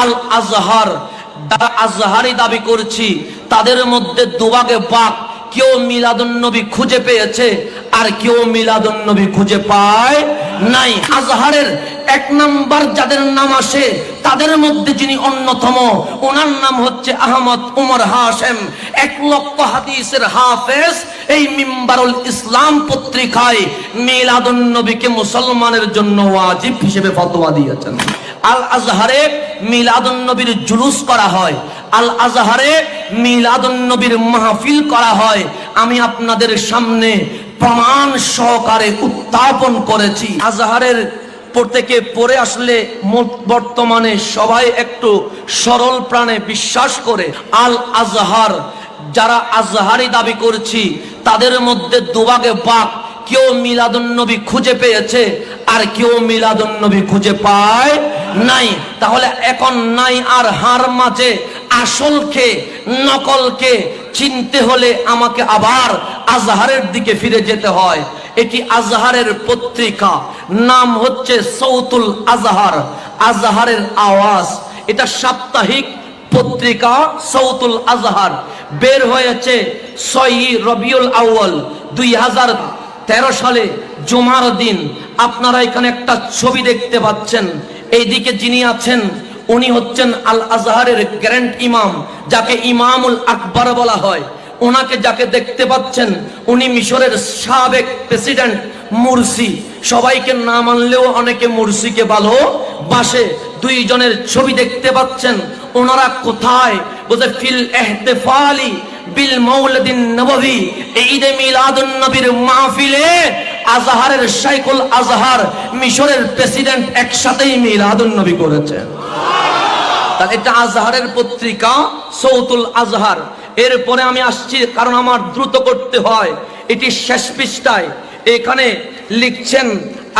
আল আজহার আজহারি দাবি করছি, তাদের মধ্যে দুভাগে পাক কেউ মিলাদুন্নবী খুঁজে পেয়েছে আর কেউ মিলাদুন্নবী খুঁজে পায় নাই। আজহারের এক নাম্বার যাদের নাম আসে, তাদের মধ্যে যিনি অন্যতম, ওনার নাম হচ্ছে আহমদ উমর হাসেম এক লক্ষ হাদিসের হাফেজ এই মিম্বারুল ইসলাম পত্রিকায় মিলাদুন নবীকে মুসলমানের জন্য ওয়াজিব হিসেবে ফতোয়া দিয়েছেন। আল আজহারে মিলাদুন নবীর জুলুস করা হয়। আল আজহারে মিলাদুন নবীর মাহফিল করা হয়। আমি আপনাদের সামনে প্রমাণ সহকারে উত্থাপন করেছি। আজহারের প্রত্যেকে পড়ে আসলে বর্তমানে সবাই একটু সরল প্রাণে বিশ্বাস করে। আল আজহার যারা আজহারি দাবি করছি, তাদের মধ্যে দুভাগে পাক কেউ মিলাদুন্নবী খুঁজে পেয়েছে আর কেউ মিলাদুন্নবী খুঁজে পায় নাই। তাহলে এখন নাই আর হার মাঝে আসলকে, নকলকে চিনতে হলে আমাকে আবার আজহারের দিকে ফিরে যেতে হয়। এটি আজহারের পত্রিকা। নাম হচ্ছে সৌতুল আজহার। আজহারের আওয়াজ। এটা সাপ্তাহিক পত্রিকা সৌতুল আজহার। বের হয়েছে ছয়ই রবিউল আউয়াল দুই হাজার তেরো সালে জুমার দিন আপনারা এখানে একটা ছবি দেখতে পাচ্ছেন। এইদিকে যিনি আছেন, উনি হচ্ছেন আল আজহারের গ্র্যান্ড ইমাম, যাকে ইমামুল আকবর বলা হয়। ওনাকে যাকে দেখতে পাচ্ছেন, উনি মিশরের সাবেক প্রেসিডেন্ট মুরসি। সবাইকে না মানলেও অনেকে মুরসিকে ভালো বাসে দুইজনের ছবি দেখতে পাচ্ছেন। ওনারা কোথায়? বলতে ফিল এহতেফালি বিল মৌলদিন নববী, ঈদে মিলাদুন নবীর মাহফিলে আজহারের শাইখুল আজহার মিশরের প্রেসিডেন্ট একসাথেই মিলাদুন নবী করেছেন। তাহলে এটা আজহারের পত্রিকা সৌতুল আজহার। এরপরে আমি আসছি কারণ আমার দ্রুত করতে হয়। এটি শেষ পৃষ্ঠায়। এখানে লিখছেন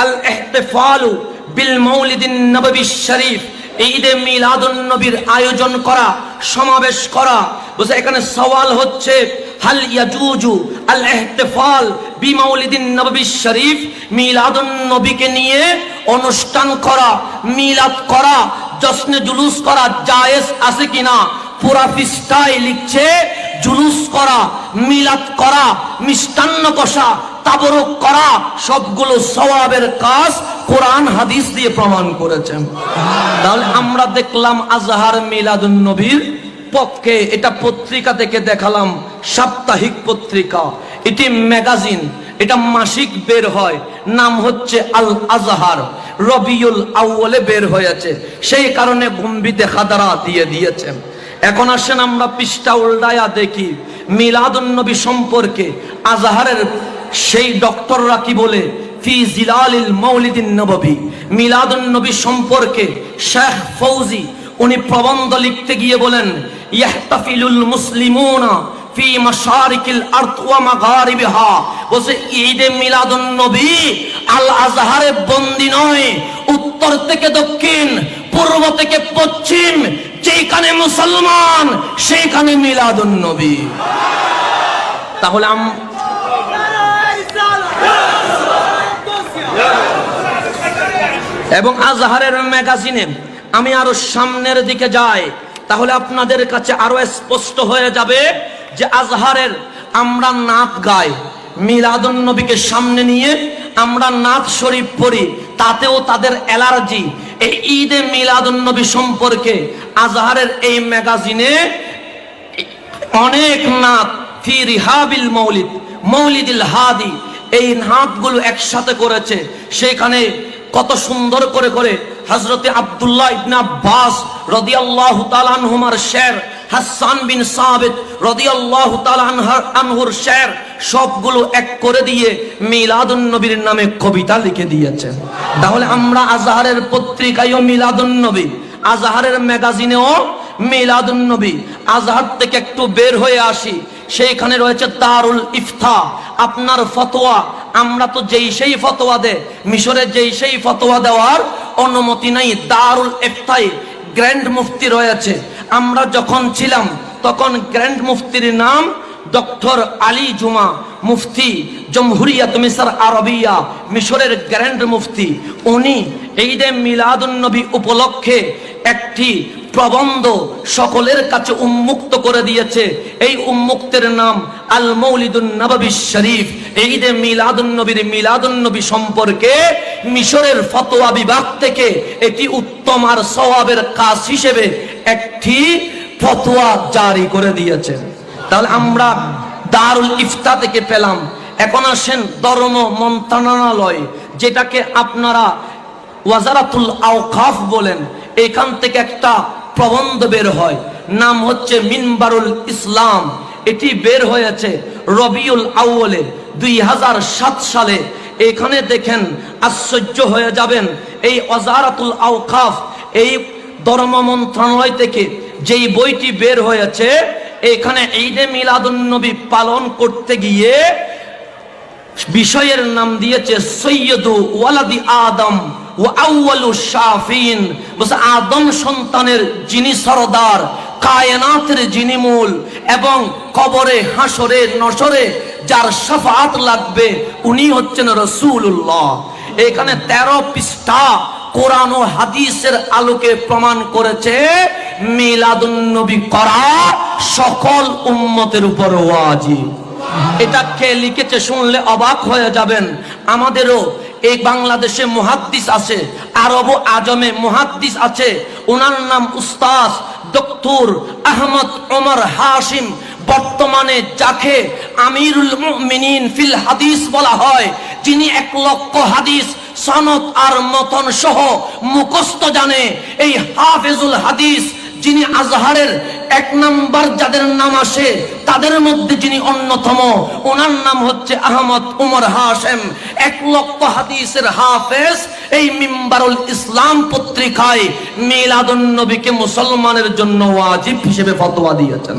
আল এহতেফালু বিল মৌলিদিন নববী শরীফ। ঈদে মিলাদুন নবীর আয়োজন করা, সমাবেশ করা। বুঝে এখানে সওয়াল হচ্ছে, হাল ইয়াজুজু আল ইহতিফাল বিমাউলিদিন নববী শরীফ মিলাদুন নবীকে নিয়ে অনুষ্ঠান করা, মিলাদ করা জশ্নে জুলুস করা জায়েজ আছে কিনা? পুরা পৃষ্ঠায় লিখছে, জুলুস করা, মিলাদ করা, মিষ্টান্ন কষা তাবরক করা সবগুলো সওয়াবের কাজ কোরআন, হাদিস দিয়ে প্রমাণ করেছেন তাহলে আমরা দেখলাম আজহার মিলাদুন নবীর পক্ষে এটা পত্রিকা থেকে দেখালাম, সাপ্তাহিক পত্রিকা। এটি ম্যাগাজিন, এটা মাসিক বের হয়, নাম হচ্ছে আল আজহার, রবিউল আউ্বলে বের হয়েছে। সেই কারণে গম্বিতে খাদারা দিয়ে দিয়েছেন এখন আসেন আমরা পৃষ্ঠা উল্টায়া দেখি মিলাদুন নবী সম্পর্কে আজহারের সেই ডক্টররা কি বলে? ফি জিলালিল মৌলিদিন নবী সম্পর্কে শেখ ফৌজি উনি প্রবন্ধ লিখতে গিয়ে বলেন, ইয়াহতাফিলুল মুসলিমুনা ফি মাশারিকিল আরদ ওয়া মাগারিবিহা। বসে ঈদে মিলাদুন নবী আল আজহারে বন্দি নয়, উত্তর থেকে দক্ষিণ, পূর্ব থেকে পশ্চিম যেখানে মুসলমান, সেইখানে মিলাদুন নবী তাহলে আম- এবং আজহারের ম্যাগাজিনে আমি আরও সামনের দিকে যাই, তাহলে আপনাদের কাছে আরও স্পষ্ট হয়ে যাবে যে আজহারের আমরা নাত গাই। মিলাদুন নবীকে সামনে নিয়ে আমরা নাত শরীফ পড়ি, তাতেও তাদের অ্যালার্জি এই ঈদে মিলাদুন নবী সম্পর্কে আজহারের এই ম্যাগাজিনে অনেক নাত ফি রিহাবিল মৌলিদ, মৌলিদিল হাদি, এই নাতগুলো একসাথে করেছে। সেখানে কত সুন্দর করে করে হজরতে আবদুল্লাহ ইবনে আব্বাস রাদিয়াল্লাহু তাআলা আনহুমার শের, হাসান বিন সাবিত রাদিয়াল্লাহু তাআলা আনহার শের সবগুলো এক করে দিয়ে মিলাদুন নবীর নামে কবিতা লিখে দিয়েছেন তাহলে আমরা আজহারের পত্রিকায়ও মিলাদুন নবী আজহারের ম্যাগাজিনেও মিলাদুন নবী আজহার থেকে একটু বের হয়ে আসি, সেইখানে রয়েছে তারুল ইফতা, আপনার ফতোয়া আমরা তো যেই সেই ফতোয়া দে, মিশরে যেই সেই ফতোয়া দেওয়ার অনুমতি নাই, দারুল ইফতাই, গ্র্যান্ড মুফতি রয়েছে। আমরা যখন ছিলাম, তখন গ্র্যান্ড মুফতির নাম ডক্টর আলী জুমা মুফতি, জমহুরিয়াত মিসর আরবিয়া, মিশরের গ্র্যান্ড মুফতি। উনি ঈদে মিলাদুন নবী উপলক্ষে একটি প্রবন্ধ সকলের কাছে উন্মুক্ত করে দিয়েছে। এই উন্মুক্তের নাম আল মৌলিদুন নববী শরীফ, এই যে মিলাদুন নবীর মিলাদুন নবী সম্পর্কে মিশরের ফতোয়া বিভাগ থেকে এটি উত্তম আর সওয়াবের কাজ হিসেবে একটি ফতোয়া জারি করে দিয়েছেন। তাহলে আমরা দারুল ইফতা থেকে পেলাম। এখন আসেন ধর্ম মন্ত্রণালয়, যেটাকে আপনারা ওয়াজারাতুল আওকাফ বলেন। এখান থেকে একটা প্রবন্ধ বের হয়। নাম হচ্ছে মিনবারুল ইসলাম। এটি বের হয়েছে রবিউল আউ্বলে দুই হাজার সাত সালে। এখানে দেখেন আশ্চর্য হয়ে যাবেন, এই ওয়াজারাতুল আওকাফ, এই ধর্ম মন্ত্রণালয় থেকে যেই বইটি বের হয়েছে, এখানে ঈদে মিলাদুন্নবী পালন করতে গিয়ে বিষয়ের নাম দিয়েছে সৈয়দু ওয়ালাদি আদম ও আউয়ালু শাফিন আদম সন্তানের যিনি সরদার কায়নাতের যিনি মূল এবং কবরে হাসরে নসরে যার সাফাত লাগবে, উনি হচ্ছেন রসুল্লাহ এখানে তেরো পৃষ্ঠা কোরআন ও হাদিসের আলোকে প্রমাণ করেছে মিলাদুন্নবী করা সকল উম্মতের উপর ওয়াজিব। এটা কে লিখেছে শুনলে অবাক হয়ে যাবেন। আমাদেরও এই বাংলাদেশে মুহাদ্দিস আছে, আরব আজমে মুহাদ্দিস আছে ওনার নাম উস্তাদ ডক্টর আহমদ ওমর হাসিম বর্তমানে যাকে আমিরুল মুমিনিন ফিল হাদিস বলা হয়, যিনি এক লক্ষ হাদিস, সনদ আর মতন সহ মুখস্থ জানে, এই হাফেজুল হাদিস, যিনি আজহারের এক নাম্বার যাদের নাম আসে তাদের মধ্যে যিনি অন্যতম ওনার নাম হচ্ছে আহমদ উমর হাসেম এক লক্ষ হাদিসের হাফেজ এই মিম্বারুল ইসলাম পত্রিকায় মিলাদুন নবীকে মুসলমানের জন্য ওয়াজিব হিসেবে ফতোয়া দিয়েছেন।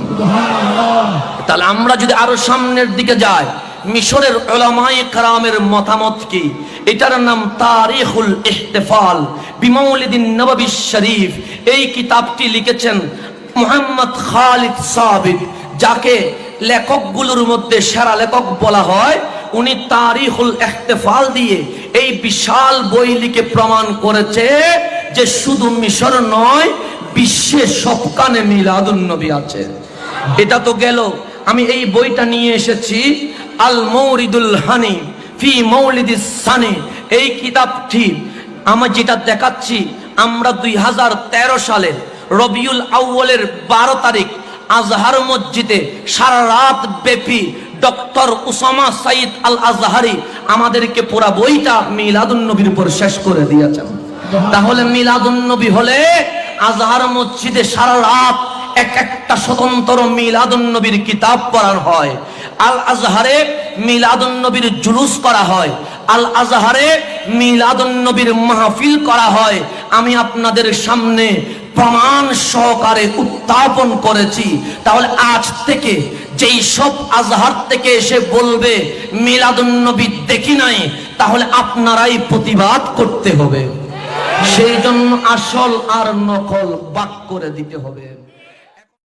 তাহলে আমরা যদি আরও সামনের দিকে যাই মিশরের ওলামায়ে কারামের মতামত কি? এটার নাম তারিখুল ইহতেফাল বিমৌলিদিন নববী শরীফ। এই কিতাবটি লিখেছেন মোহাম্মদ খালিদ সাবিদ যাকে লেখকগুলোর মধ্যে সেরা লেখক বলা হয়, উনি তারিখুল ইহতেফাল দিয়ে এই বিশাল বই লিখে প্রমাণ করেছে যে শুধু মিশর নয়, বিশ্বে সবখানে মিলাদুন নবী আছে। এটা তো গেল, আমি এই বইটা নিয়ে এসেছি, আল মৌরিদুল হানি ফি মৌলিদিস সানি, এই কিতাবটি আমার যেটা দেখাচ্ছি, আমরা দুই হাজার তেরো রবিউল আউ্বলের বারো তারিখ আজহার মসজিদে সারা রাত ব্যাপী doctor Usama Sayed al Azhari আমাদেরকে পুরা বইটা মিলাদুন নবীর উপর শেষ করে দিয়েছেন। তাহলে মিলাদুন নবী হলে আজহার মসজিদে সারা রাত এক একটা স্বতন্ত্র মিলাদুন নবীর কিতাব পড়ানো হয়। আল আজহারে মিলাদুন নবীর জুলুস করা হয়। আল আজহারে মিলাদুন নবীর মাহফিল করা হয়। আমি আপনাদের সামনে প্রমাণ সহকারে উত্থাপন করেছি। তাহলে আজ থেকে যেই সব আজহার থেকে এসে বলবে মিলাদুন নবী দেখি নাই তাহলে আপনারাই প্রতিবাদ করতে হবে। সেই জন্য আসল আর নকল বাক করে দিতে হবে।